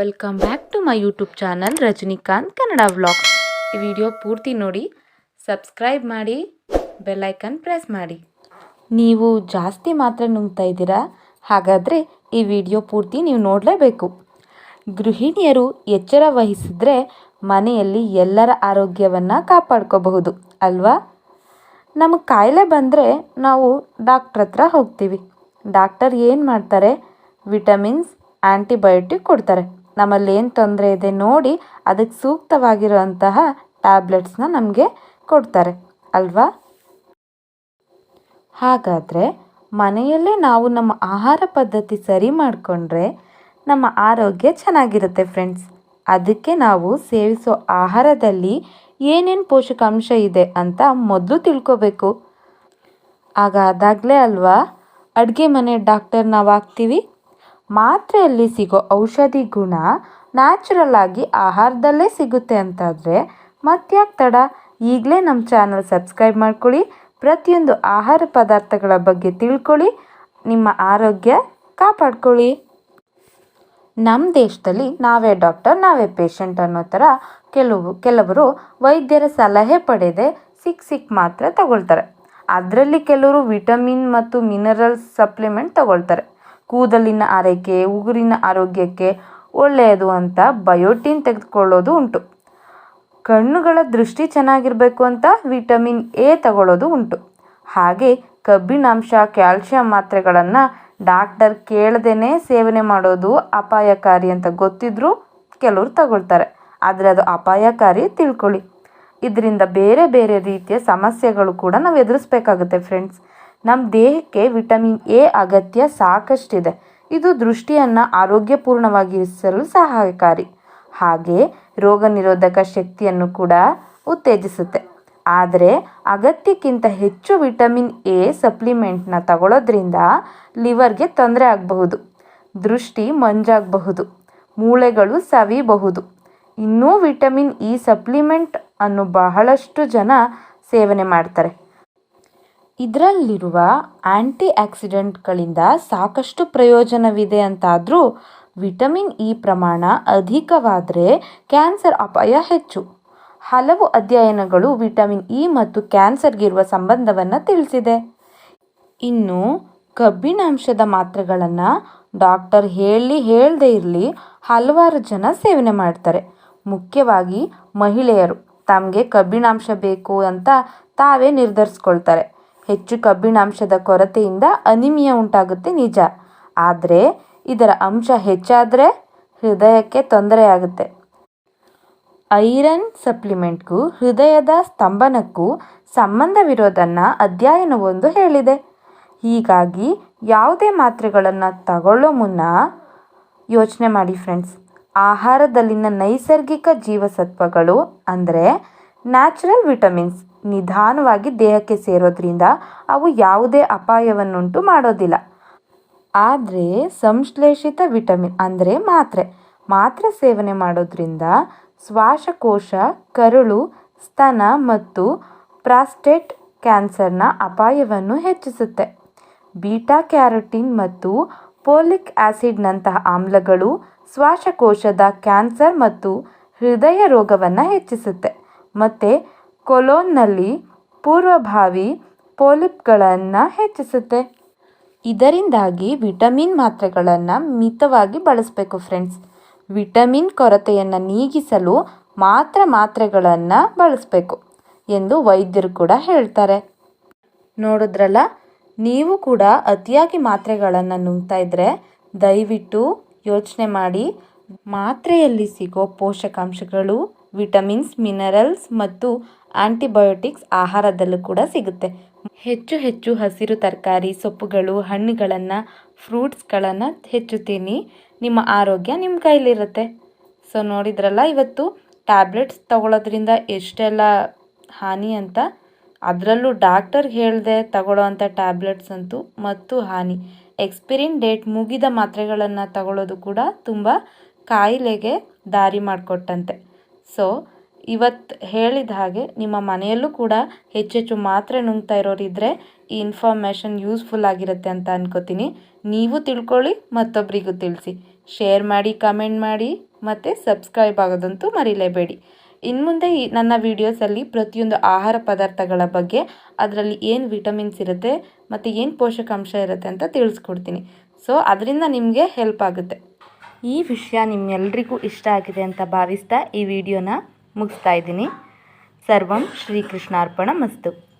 Welcome back to my YouTube channel Rajinikanth Kannada vlog ಈ video ಪೂರ್ತಿ ನೋಡಿ subscribe ಮಾಡಿ ಬೆಲ್ಲೈಕನ್ ಪ್ರೆಸ್ ಮಾಡಿ. ನೀವು ಜಾಸ್ತಿ ಮಾತ್ರ ನುಂಗ್ತಾ ಇದ್ದೀರಾ? ಹಾಗಾದರೆ ಈ ವಿಡಿಯೋ ಪೂರ್ತಿ ನೀವು ನೋಡಲೇಬೇಕು. ಗೃಹಿಣಿಯರು ಎಚ್ಚರ ವಹಿಸಿದ್ರೆ ಮನೆಯಲ್ಲಿ ಎಲ್ಲರ ಆರೋಗ್ಯವನ್ನು ಕಾಪಾಡ್ಕೋಬಹುದು, ಅಲ್ವಾ? ನಮಗೆ ಕಾಯಿಲೆ ಬಂದರೆ ನಾವು ಡಾಕ್ಟ್ರ್ ಹತ್ರ ಹೋಗ್ತೀವಿ. ಡಾಕ್ಟರ್ ಏನು ಮಾಡ್ತಾರೆ? ವಿಟಮಿನ್ಸ್ ಆ್ಯಂಟಿಬಯೋಟಿಕ್ ಕೊಡ್ತಾರೆ. ನಮ್ಮಲ್ಲಿ ಏನು ತೊಂದರೆ ಇದೆ ನೋಡಿ ಅದಕ್ಕೆ ಸೂಕ್ತವಾಗಿರುವಂತಹ ಟ್ಯಾಬ್ಲೆಟ್ಸ್ನ ನಮಗೆ ಕೊಡ್ತಾರೆ, ಅಲ್ವಾ? ಹಾಗಾದರೆ ಮನೆಯಲ್ಲೇ ನಾವು ನಮ್ಮ ಆಹಾರ ಪದ್ಧತಿ ಸರಿ ಮಾಡಿಕೊಂಡ್ರೆ ನಮ್ಮ ಆರೋಗ್ಯ ಚೆನ್ನಾಗಿರುತ್ತೆ ಫ್ರೆಂಡ್ಸ್ ಅದಕ್ಕೆ ನಾವು ಸೇವಿಸೋ ಆಹಾರದಲ್ಲಿ ಏನೇನು ಪೋಷಕಾಂಶ ಇದೆ ಅಂತ ಮೊದಲು ತಿಳ್ಕೊಬೇಕು. ಆಗ ಅದಾಗಲೇ ಅಲ್ವಾ, ಅಡುಗೆ ಮನೆ ಡಾಕ್ಟರ್ ನಾವು ಆಗ್ತೀವಿ. ಮಾತ್ರೆಯಲ್ಲಿ ಸಿಗೋ ಔಷಧಿ ಗುಣ ನ್ಯಾಚುರಲ್ ಆಗಿ ಆಹಾರದಲ್ಲೇ ಸಿಗುತ್ತೆ ಅಂತಾದರೆ ಮತ್ತ್ಯಾಕೆ ತಡ? ಈಗಲೇ ನಮ್ಮ ಚಾನಲ್ ಸಬ್ಸ್ಕ್ರೈಬ್ ಮಾಡ್ಕೊಳ್ಳಿ. ಪ್ರತಿಯೊಂದು ಆಹಾರ ಪದಾರ್ಥಗಳ ಬಗ್ಗೆ ತಿಳ್ಕೊಳ್ಳಿ. ನಿಮ್ಮ ಆರೋಗ್ಯ ಕಾಪಾಡ್ಕೊಳ್ಳಿ. ನಮ್ಮ ದೇಶದಲ್ಲಿ ನಾವೇ ಡಾಕ್ಟರ್ ನಾವೇ ಪೇಷಂಟ್ ಅನ್ನೋ ಥರ ಕೆಲವು, ಕೆಲವರು ವೈದ್ಯರ ಸಲಹೆ ಪಡೆದೇ ಸಿಕ್ ಸಿಕ್ ಮಾತ್ರೆ ತಗೊಳ್ತಾರೆ. ಅದರಲ್ಲಿ ಕೆಲವರು ವಿಟಮಿನ್ ಮತ್ತು ಮಿನರಲ್ಸ್ ಸಪ್ಲಿಮೆಂಟ್ ತಗೊಳ್ತಾರೆ. ಕೂದಲಿನ ಆರೈಕೆ, ಉಗುರಿನ ಆರೋಗ್ಯಕ್ಕೆ ಒಳ್ಳೆಯದು ಅಂತ ಬಯೋಟಿನ್ ತೆಗೆದುಕೊಳ್ಳೋದು ಉಂಟು. ಕಣ್ಣುಗಳ ದೃಷ್ಟಿ ಚೆನ್ನಾಗಿರಬೇಕು ಅಂತ ವಿಟಮಿನ್ ಎ ತಗೊಳ್ಳೋದು ಉಂಟು. ಹಾಗೆ ಕಬ್ಬಿಣಾಂಶ, ಕ್ಯಾಲ್ಶಿಯಂ ಮಾತ್ರೆಗಳನ್ನು ಡಾಕ್ಟರ್ ಕೇಳದೇನೆ ಸೇವನೆ ಮಾಡೋದು ಅಪಾಯಕಾರಿ ಅಂತ ಗೊತ್ತಿದ್ರೂ ಕೆಲವರು ತಗೊಳ್ತಾರೆ. ಆದರೆ ಅದು ಅಪಾಯಕಾರಿ ತಿಳ್ಕೊಳ್ಳಿ. ಇದರಿಂದ ಬೇರೆ ಬೇರೆ ರೀತಿಯ ಸಮಸ್ಯೆಗಳು ಕೂಡ ನಾವು ಎದುರಿಸ್ಬೇಕಾಗುತ್ತೆ ಫ್ರೆಂಡ್ಸ್ ನಮ್ಮ ದೇಹಕ್ಕೆ ವಿಟಮಿನ್ ಎ ಅಗತ್ಯ ಸಾಕಷ್ಟಿದೆ. ಇದು ದೃಷ್ಟಿಯನ್ನು ಆರೋಗ್ಯಪೂರ್ಣವಾಗಿರಿಸಲು ಸಹಕಾರಿ ಹಾಗೆ ರೋಗ ನಿರೋಧಕ ಶಕ್ತಿಯನ್ನು ಕೂಡ ಉತ್ತೇಜಿಸುತ್ತೆ. ಆದರೆ ಅಗತ್ಯಕ್ಕಿಂತ ಹೆಚ್ಚು ವಿಟಮಿನ್ ಎ ಸಪ್ಲಿಮೆಂಟ್ನ ತಗೊಳ್ಳೋದ್ರಿಂದ ಲಿವರ್ಗೆ ತೊಂದರೆ ಆಗಬಹುದು. ದೃಷ್ಟಿ ಮಂಜಾಗಬಹುದು. ಮೂಳೆಗಳು ಸವಿಬಹುದು. ಇನ್ನೂ ವಿಟಮಿನ್ ಇ ಸಪ್ಲಿಮೆಂಟ್ ಅನ್ನು ಬಹಳಷ್ಟು ಜನ ಸೇವನೆ ಮಾಡ್ತಾರೆ. ಇದರಲ್ಲಿರುವ ಆ್ಯಂಟಿ ಆಕ್ಸಿಡೆಂಟ್ಗಳಿಂದ ಸಾಕಷ್ಟು ಪ್ರಯೋಜನವಿದೆ ಅಂತಾದರೂ ವಿಟಮಿನ್ ಇ ಪ್ರಮಾಣ ಅಧಿಕವಾದರೆ ಕ್ಯಾನ್ಸರ್ ಅಪಾಯ ಹೆಚ್ಚು. ಹಲವು ಅಧ್ಯಯನಗಳು ವಿಟಮಿನ್ ಇ ಮತ್ತು ಕ್ಯಾನ್ಸರ್ಗಿರುವ ಸಂಬಂಧವನ್ನು ತಿಳಿಸಿದೆ. ಇನ್ನು ಕಬ್ಬಿಣಾಂಶದ ಮಾತ್ರೆಗಳನ್ನು ಡಾಕ್ಟರ್ ಹೇಳಿ ಹೇಳದೇ ಇರಲಿ ಹಲವಾರು ಜನ ಸೇವನೆ ಮಾಡ್ತಾರೆ. ಮುಖ್ಯವಾಗಿ ಮಹಿಳೆಯರು. ತಮಗೆ ಕಬ್ಬಿಣಾಂಶ ಬೇಕು ಅಂತ ತಾವೇ ನಿರ್ಧರಿಸ್ಕೊಳ್ತಾರೆ. ಹೆಚ್ಚು ಕಬ್ಬಿಣಾಂಶದ ಕೊರತೆಯಿಂದ ಅನಿಮಿಯ ಉಂಟಾಗುತ್ತೆ ನಿಜ. ಆದರೆ ಇದರ ಅಂಶ ಹೆಚ್ಚಾದರೆ ಹೃದಯಕ್ಕೆ ತೊಂದರೆಯಾಗುತ್ತೆ ಐರನ್ ಸಪ್ಲಿಮೆಂಟ್ಗೂ ಹೃದಯದ ಸ್ತಂಭನಕ್ಕೂ ಸಂಬಂಧವಿರೋದನ್ನು ಅಧ್ಯಯನವೊಂದು ಹೇಳಿದೆ. ಹೀಗಾಗಿ ಯಾವುದೇ ಮಾತ್ರೆಗಳನ್ನು ತಗೊಳ್ಳೋ ಮುನ್ನ ಯೋಚನೆ ಮಾಡಿ ಫ್ರೆಂಡ್ಸ್. ಆಹಾರದಲ್ಲಿನ ನೈಸರ್ಗಿಕ ಜೀವಸತ್ವಗಳು ಅಂದರೆ ನ್ಯಾಚುರಲ್ ವಿಟಮಿನ್ಸ್. ನಿಧಾನವಾಗಿ ದೇಹಕ್ಕೆ ಸೇರೋದ್ರಿಂದ ಅವು ಯಾವುದೇ ಅಪಾಯವನ್ನುಂಟು ಮಾಡೋದಿಲ್ಲ. ಆದರೆ ಸಂಶ್ಲೇಷಿತ ವಿಟಮಿನ್ ಅಂದರೆ ಮಾತ್ರೆ. ಮಾತ್ರೆ ಸೇವನೆ ಮಾಡೋದ್ರಿಂದ ಶ್ವಾಸಕೋಶ, ಕರುಳು, ಸ್ತನ ಮತ್ತು ಪ್ರಾಸ್ಟೇಟ್ ಕ್ಯಾನ್ಸರ್ನ ಅಪಾಯವನ್ನು ಹೆಚ್ಚಿಸುತ್ತೆ. ಬೀಟಾ ಕ್ಯಾರೋಟಿನ್ ಮತ್ತು ಪೋಲಿಕ್ ಆ್ಯಸಿಡ್ನಂತಹ ಆಮ್ಲಗಳು ಶ್ವಾಸಕೋಶದ ಕ್ಯಾನ್ಸರ್ ಮತ್ತು ಹೃದಯ ರೋಗವನ್ನು ಹೆಚ್ಚಿಸುತ್ತೆ. ಮತ್ತು ಕೊಲೋನ್ನಲ್ಲಿ ಪೂರ್ವಭಾವಿ ಪೋಲಿಪ್ಗಳನ್ನು ಹೆಚ್ಚಿಸುತ್ತೆ. ಇದರಿಂದಾಗಿ ವಿಟಮಿನ್ ಮಾತ್ರೆಗಳನ್ನು ಮಿತವಾಗಿ ಬಳಸಬೇಕು ಫ್ರೆಂಡ್ಸ್. ವಿಟಮಿನ್ ಕೊರತೆಯನ್ನು ನೀಗಿಸಲು ಮಾತ್ರ ಮಾತ್ರೆಗಳನ್ನು ಬಳಸಬೇಕು ಎಂದು ವೈದ್ಯರು ಕೂಡ ಹೇಳ್ತಾರೆ. ನೋಡಿದ್ರಲ್ಲ, ನೀವು ಕೂಡ ಅತಿಯಾಗಿ ಮಾತ್ರೆಗಳನ್ನು ನುಂಗ್ತಾ ಇದ್ದರೆ ದಯವಿಟ್ಟು ಯೋಚನೆ ಮಾಡಿ ಮಾತ್ರೆಯಲ್ಲಿ ಸಿಗೋ ಪೋಷಕಾಂಶಗಳು ವಿಟಮಿನ್ಸ್, ಮಿನರಲ್ಸ್ ಮತ್ತು ಆಂಟಿಬಯೋಟಿಕ್ಸ್ ಆಹಾರದಲ್ಲೂ ಕೂಡ ಸಿಗುತ್ತೆ. ಹೆಚ್ಚು ಹೆಚ್ಚು ಹಸಿರು ತರಕಾರಿ, ಸೊಪ್ಪುಗಳು, ಹಣ್ಣುಗಳನ್ನು, ಫ್ರೂಟ್ಸ್ಗಳನ್ನು ಹೆಚ್ಚು ತಿನ್ನಿ ನಿಮ್ಮ ಆರೋಗ್ಯ ನಿಮ್ಮ ಕೈಲಿರುತ್ತೆ. ಸೊ ನೋಡಿದ್ರಲ್ಲ ಇವತ್ತು ಟ್ಯಾಬ್ಲೆಟ್ಸ್ ತಗೊಳ್ಳೋದ್ರಿಂದ ಎಷ್ಟೆಲ್ಲ ಹಾನಿ ಅಂತ? ಅದರಲ್ಲೂ ಡಾಕ್ಟರ್ ಹೇಳ್ದೆ ತಗೊಳ್ಳೋ ಅಂಥ ಟ್ಯಾಬ್ಲೆಟ್ಸ್ ಅಂತೂ ಮತ್ತು ಹಾನಿ. ಎಕ್ಸ್ಪಿರಿನ್ ಡೇಟ್ ಮುಗಿದ ಮಾತ್ರೆಗಳನ್ನು ತಗೊಳ್ಳೋದು ಕೂಡ ತುಂಬ ಕಾಯಿಲೆಗೆ ದಾರಿ ಮಾಡಿಕೊಟ್ಟಂತೆ. ಸೊ ಇವತ್ತು ಹೇಳಿದ ಹಾಗೆ ನಿಮ್ಮ ಮನೆಯಲ್ಲೂ ಕೂಡ ಹೆಚ್ಚೆಚ್ಚು ಮಾತ್ರೆ ನುಂಗ್ತಾ ಇರೋರಿದ್ದರೆ ಈ ಇನ್ಫಾರ್ಮೇಷನ್ ಯೂಸ್ಫುಲ್ ಆಗಿರುತ್ತೆ ಅಂತ ಅನ್ಕೋತೀನಿ. ನೀವು ತಿಳ್ಕೊಳ್ಳಿ ಮತ್ತೊಬ್ಬರಿಗೂ ತಿಳಿಸಿ. ಶೇರ್ ಮಾಡಿ ಕಮೆಂಟ್ ಮಾಡಿ, ಮತ್ತು ಸಬ್ಸ್ಕ್ರೈಬ್ ಆಗೋದಂತೂ ಮರಿಲೇಬೇಡಿ. ಇನ್ನು ಮುಂದೆ ಈ ನನ್ನ ವೀಡಿಯೋಸಲ್ಲಿ ಪ್ರತಿಯೊಂದು ಆಹಾರ ಪದಾರ್ಥಗಳ ಬಗ್ಗೆ, ಅದರಲ್ಲಿ ಏನು ವಿಟಮಿನ್ಸ್ ಇರುತ್ತೆ, ಮತ್ತು ಏನು ಪೋಷಕಾಂಶ ಇರುತ್ತೆ ಅಂತ ತಿಳಿಸ್ಕೊಡ್ತೀನಿ. ಸೊ ಅದರಿಂದ ನಿಮಗೆ ಹೆಲ್ಪ್ ಆಗುತ್ತೆ. ಈ ವಿಷಯ ನಿಮ್ಮೆಲ್ರಿಗೂ ಇಷ್ಟ ಆಗಿದೆ ಅಂತ ಭಾವಿಸ್ತಾ ಈ ವಿಡಿಯೋನ ಮುಗಿಸ್ತಾ ಇದ್ದೀನಿ. ಸರ್ವಂ ಶ್ರೀಕೃಷ್ಣಾರ್ಪಣ ಮಸ್ತು